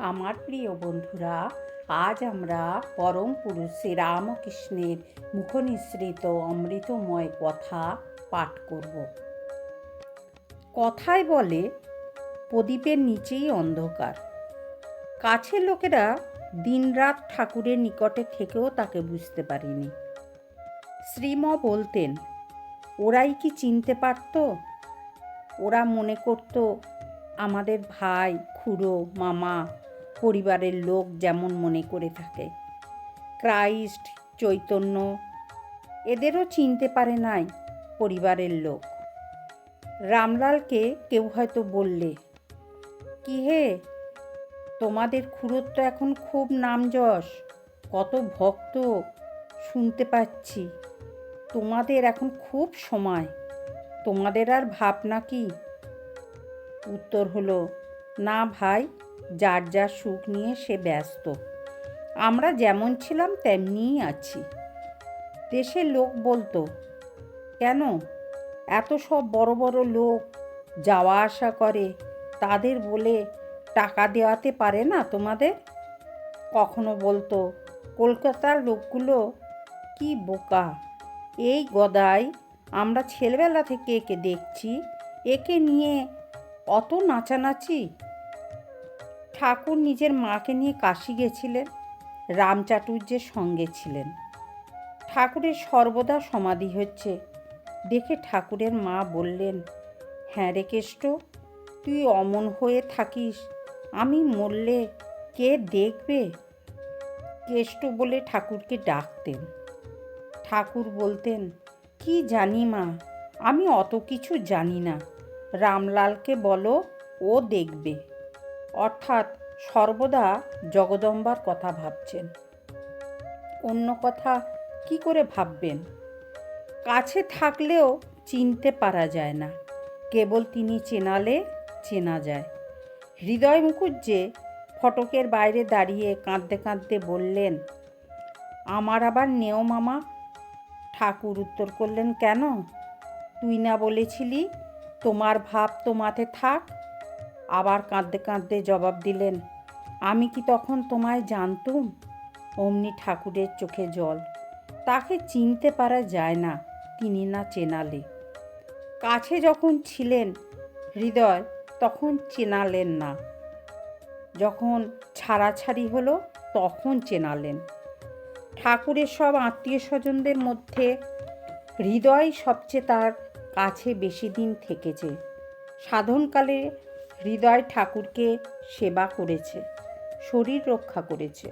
আমার প্রিয় বন্ধুরা, আজ আমরা পরম পুরুষ শ্রী রামকৃষ্ণের মুখনিসৃত অমৃতময় কথা পাঠ করব। কথায় বলে, প্রদীপের নিচেই অন্ধকার। কাছের লোকেরা দিনরাত ঠাকুরের নিকটে থেকেও তাকে বুঝতে পারিনি। শ্রীম বলতেন, ওরাই কি চিনতে পারত? ওরা মনে করত, আমাদের ভাই, খুড়ো, মামা পরিবারের লোক যেমন মনে করে থাকে। ক্রাইস্ট, চৈতন্য, এদেরও চিনতে পারে নাই পরিবারের লোক। রামলালকে কেউ হয়তো বললে, কি হে, তোমাদের খুড়োর তো এখন খুব নাম যশ কত ভক্ত, শুনতে পাচ্ছি। তোমাদের এখন খুব সময়, তোমাদের আর ভাবনা কি? উত্তর হলো, না ভাই যার যার সুখ নিয়ে সে ব্যস্ত। আমরা যেমন ছিলাম তেমনিই আছি। দেশের লোক বলতো, কেন? এত সব বড় বড় লোক যাওয়া আসা করে, তাদের বলে টাকা দেওয়াতে পারে না তোমাদের? কখনো বলতো, কলকাতার লোকগুলো কি বোকা? এই গদাই, আমরা ছেলেবেলা থেকে একে দেখছি, একে নিয়ে অত নাচানাচি ঠাকুর নিজের মাকে নিয়ে কাশি গেছিলেন রামচাটুর্যের সঙ্গে ছিলেন। ঠাকুরের সর্বদা সমাধি হচ্ছে। দেখে ঠাকুরের মা বললেন হ্যাঁ রে কেষ্ট, তুই অমন হয়ে থাকিস, আমি মরলে কে দেখবে? কেষ্ট বলে ঠাকুরকে ডাকতেন। ঠাকুর বলতেন, কি জানি মা, আমি অত কিছু জানি না, রামলালকে বলো, ও দেখবে। অর্থাৎ সর্বদা জগদম্বার কথা ভাবছেন। অন্য কথা কি করে ভাববেন? কাছে থাকলেও চিনতে পারা যায় না। কেবল তিনি চেনালে চেনা যায়। হৃদয় মুখুজ্জে ফটকের বাইরে দাঁড়িয়ে কাঁদতে কাঁদতে বললেন, আমার আবার নেও মামা। ঠাকুর উত্তর করলেন, কেন? তুই না বলেছিলি, তোমার ভাব তোমাতে থাক। আবার কাঁদতে কাঁদতে জবাব দিলেন, আমি কি তখন তোমায় জানতুম? অমনি ঠাকুরের চোখে জল। তাকে চিনতে পারা যায় না, তিনি না চেনালে। কাছে যখন ছিলেন, হৃদয় তখন চেনালেন না। যখন ছাড়াছাড়ি হলো, তখন চেনালেন। ঠাকুরের সব আত্মীয় স্বজনদের মধ্যে হৃদয় সবচেয়ে তার কাছে বেশি দিন থেকেছে। সাধনকালে হৃদয় ঠাকুরকে সেবা করেছে, শরীর রক্ষা করেছে।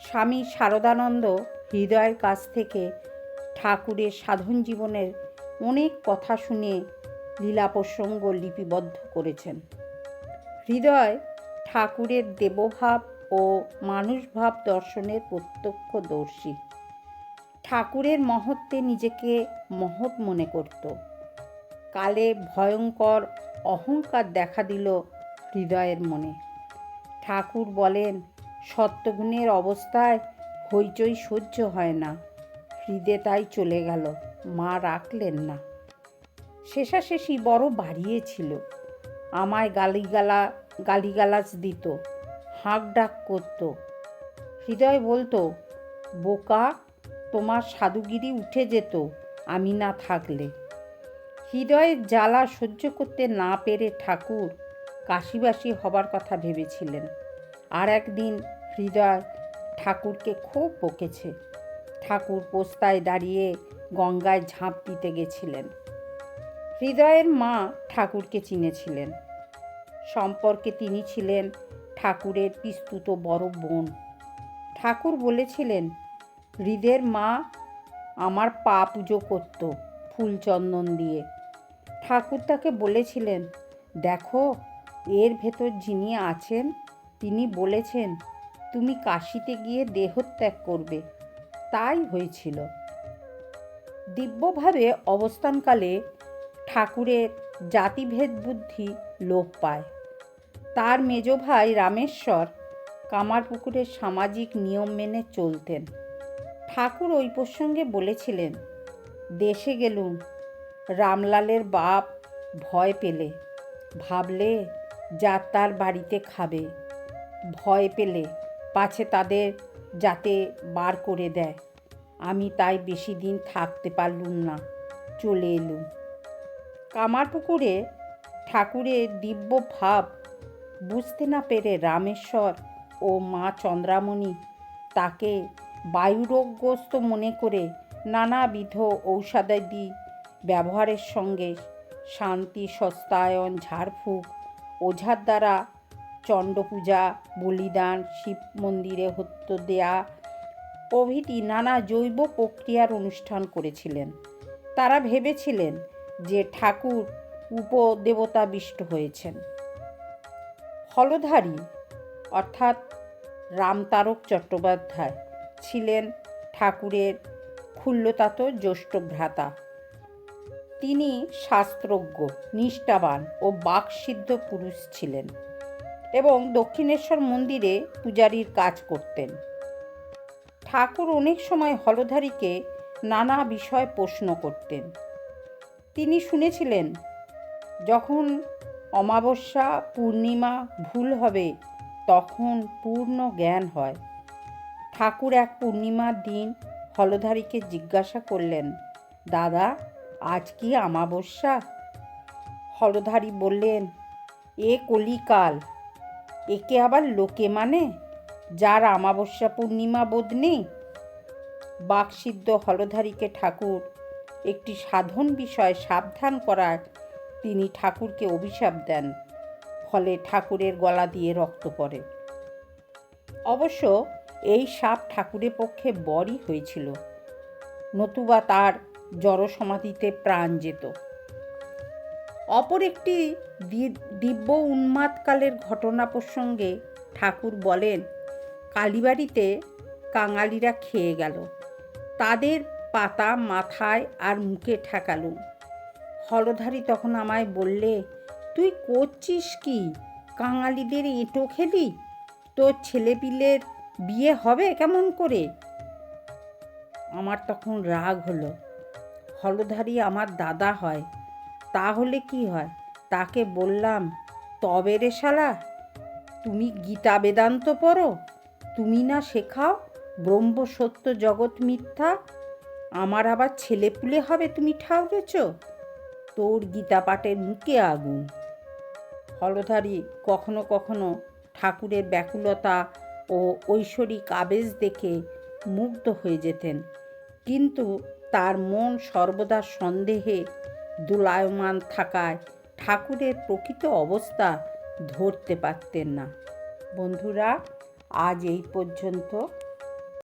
স্বামী শারদানন্দ হৃদয়ের কাছ থেকে ঠাকুরের সাধন জীবনের অনেক কথা শুনে লীলা প্রসঙ্গ লিপিবদ্ধ করেছেন। হৃদয় ঠাকুরের দেবভাব ও মানুষভাব দর্শনের প্রত্যক্ষদর্শী। ঠাকুরের মহত্বে নিজেকে মহৎ মনে করত। কালে ভয়ঙ্কর অহংকার দেখা দিল হৃদয়ের মনে। ঠাকুর বলেন, সত্যগুণের অবস্থায় হইচই সহ্য হয় না, হৃদে তাই চলে গেল, মা রাখলেন না। শেষাশেষি বড় বাড়িয়েছিল আমায় গালিগালা, গালিগালাজ দিত হাঁক ডাক করতো। হৃদয় বলতো, বোকা, তোমার সাধুগিরি উঠে যেত, আমি না থাকলে। হৃদয়ের জ্বালা সহ্য করতে না পেরে ঠাকুর কাশিবাসী হবার কথা ভেবেছিলেন। আর একদিন হৃদয় ঠাকুরকে খুব বকেছে। ঠাকুর পোস্তায় দাঁড়িয়ে গঙ্গায় ঝাঁপ দিতে গেছিলেন। হৃদয়ের মা ঠাকুরকে চিনেছিলেন। সম্পর্কে তিনি ছিলেন ঠাকুরের পিস্তুত বড় বোন। ঠাকুর বলেছিলেন, হৃদের মা আমার পা পুজো করত ফুল চন্দন দিয়ে। ঠাকুর তাকে বলেছিলেন, দেখো, এর ভেতর যিনি আছেন, তিনি বলেছেন, তুমি কাশিতে গিয়ে দেহত্যাগ করবে। তাই হয়েছিল। দিব্যভাবে অবস্থানকালে ঠাকুরের জাতিভেদ বুদ্ধি লোপ পায়। তার মেজ ভাই রামেশ্বর কামারপুকুরের সামাজিক নিয়ম মেনে চলতেন। ঠাকুর ওই প্রসঙ্গে বলেছিলেন, দেশে গেলুম রামলালের বাপ ভয় পেলে, ভাবলে যা তার বাড়িতে খাবে। ভয় পেলে, পাছে তাদের যাতে বার করে দেয়। আমি তাই বেশি দিন থাকতে পারলুম না, চলে এলুম। কামারপুকুরে ঠাকুরের দিব্য ভাব বুঝতে না পেরে রামেশ্বর ও মা চন্দ্রামণি তাকে বায়ুরোগগ্রস্ত মনে করে নানাবিধ ঔষধাদি ব্যবহারের সঙ্গে শান্তি, সস্তায়ন, ঝাড়ফুঁক, ওঝার দ্বারা চণ্ডপূজা, বলিদান, শিব মন্দিরে হত্য দেয়া প্রভৃতি নানা জৈব প্রক্রিয়ার অনুষ্ঠান করেছিলেন। তারা ভেবেছিলেন যে ঠাকুর উপদেবতা বিষ্ট হয়েছেন। হলধারী অর্থাৎ রামতারক চট্টোপাধ্যায় ছিলেন ঠাকুরের ক্ষুল্লতাত জ্যৈষ্ঠ ভ্রাতা। তিনি শাস্ত্রজ্ঞ, নিষ্ঠাবান ও বাকসিদ্ধ পুরুষ ছিলেন এবং দক্ষিণেশ্বর মন্দিরে পূজারীর কাজ করতেন। ঠাকুর অনেক সময় হলধারীকে নানা বিষয় প্রশ্ন করতেন। তিনি শুনেছিলেন, যখন অমাবস্যা, পূর্ণিমা ভুল হবে, তখন পূর্ণ জ্ঞান হয়। ঠাকুর এক পূর্ণিমার দিন হলধারীকে জিজ্ঞাসা করলেন, দাদা আজ কি আমাবস্যা? হলধারী বললেন, এ কলিকাল, একে আবার লোকে মানে? যার আমাবস্যা পূর্ণিমা বোধ নেই? বাকসিদ্ধ হলধারীকে ঠাকুর একটি সাধন বিষয়ে সাবধান করার তিনি ঠাকুরকে অভিশাপ দেন, ফলে ঠাকুরের গলা দিয়ে রক্ত পড়ে। অবশ্য এই সাপ ঠাকুরের পক্ষে বরই হয়েছিল। নতুবা তার জড়সমাধিতে প্রাণ যেত। অপর একটি দিব্য উন্মাদকালের ঘটনা প্রসঙ্গে ঠাকুর বলেন, কালীবাড়িতে কাঙালিরা খেয়ে গেল। তাদের পাতা মাথায় আর মুখে ঠেকালুম। হলধারী তখন আমায় বললে, তুই করছিস কি? কাঙালিদের এঁটো খেলি? তোর ছেলেপিলের বিয়ে হবে কেমন করে? আমার তখন রাগ হলো। হলধারী আমার দাদা হয়। তাহলে কি হয়? তাকে বললাম, তবে রে শালা, তুমি গীতা বেদান্ত পড়ো? তুমি না শেখাও ব্রহ্ম সত্য জগৎ মিথ্যা? আমার আবার ছেলেপুলে হবে তুমি ঠাউরেছ তোর গীতা পাঠের মুখে আগুন। হলধারী কখনো কখনো ঠাকুরের ব্যাকুলতা ও ঐশ্বরিক আবেশ দেখে মুগ্ধ হয়ে যেতেন। কিন্তু তার মন সর্বদা সন্দেহে, দুলায়মান থাকায় ঠাকুরের প্রকৃত অবস্থা ধরতে পারতেন না। বন্ধুরা, আজ এই পর্যন্ত।